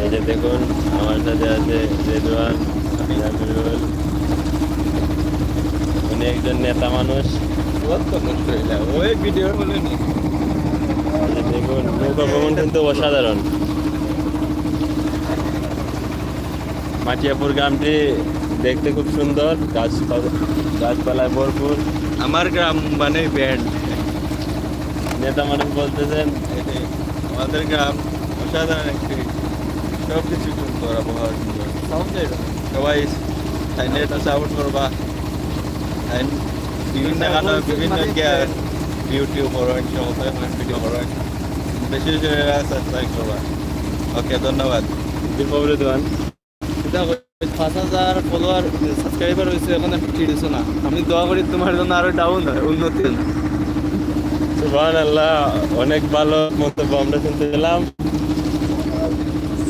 এই যে দেখুন আমার সাথে আছে রেদওয়ান উনি একজন নেতা মানুষ। ওই ভিডিও দেখুন নৌকা ভ্রমণ কিন্তু অসাধারণ। মাটিয়াপুর গ্রামটি দেখতে খুব সুন্দর গাছপালা গাছপালায় ভরপুর। আমার গ্রাম মানে ব্যান্ড। নেতা মানুষ বলতেছেন আমাদের গ্রাম অসাধারণ একটি সব কিছু সুন্দর আবহাওয়া সুন্দর সবাই সাপোর্ট করবা বিভিন্ন গানে বিভিন্ন ইউটিউব করেন সমস্ত ভিডিও করেন বেশি সাবস্ক্রাইব করবা ওকে ধন্যবাদ দীপক রেদওয়ান পাঁচ হাজার ফলোয়ার সাবস্ক্রাইবার হয়েছে এখন আমি না আমি দোয়া করি তোমার জন্য আরও ডাউন হয় উন্নতি হয়। সুবহান আল্লাহ অনেক ভালো মন্তব্য আমরা শুনতে পেলাম।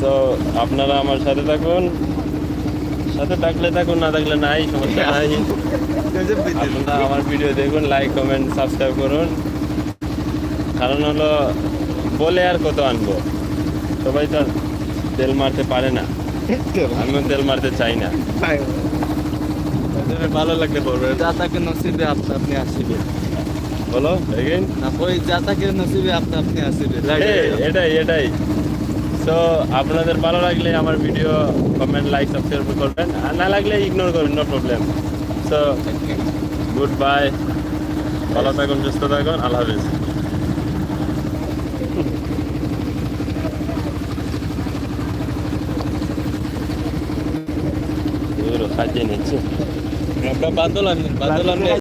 তো আপনারা আমার সাথে থাকুন। সাথে থাকলে থাকুন না থাকলে নাই সমস্যা নাই। আপনারা আমার ভিডিও দেখুন লাইক কমেন্ট সাবস্ক্রাইব করুন। কারণ হলো বলে আর কত আনব? সবাই তো তেল মারতে পারে না। আমিও তেল মারতে চাই না। ভালো লাগলে বলবে যা তাকে নসিবে আপনি আপনি আসিবে বলো এগেইন ওই যা তাকে নসিবে আপনি আপনি আসিবে। এটাই এটাই। তো আপনাদের ভালো লাগলে আমার ভিডিও কমেন্ট লাইক সাবস্ক্রাইব করবেন আর না লাগলে ইগনোর করবেন no problem so good bye ভালো থাকুন সুস্থ থাকুন আল্লাহ হাফিজ। খাইতে নিচ্ছে। আমরা বাদল আনি বাদল আনি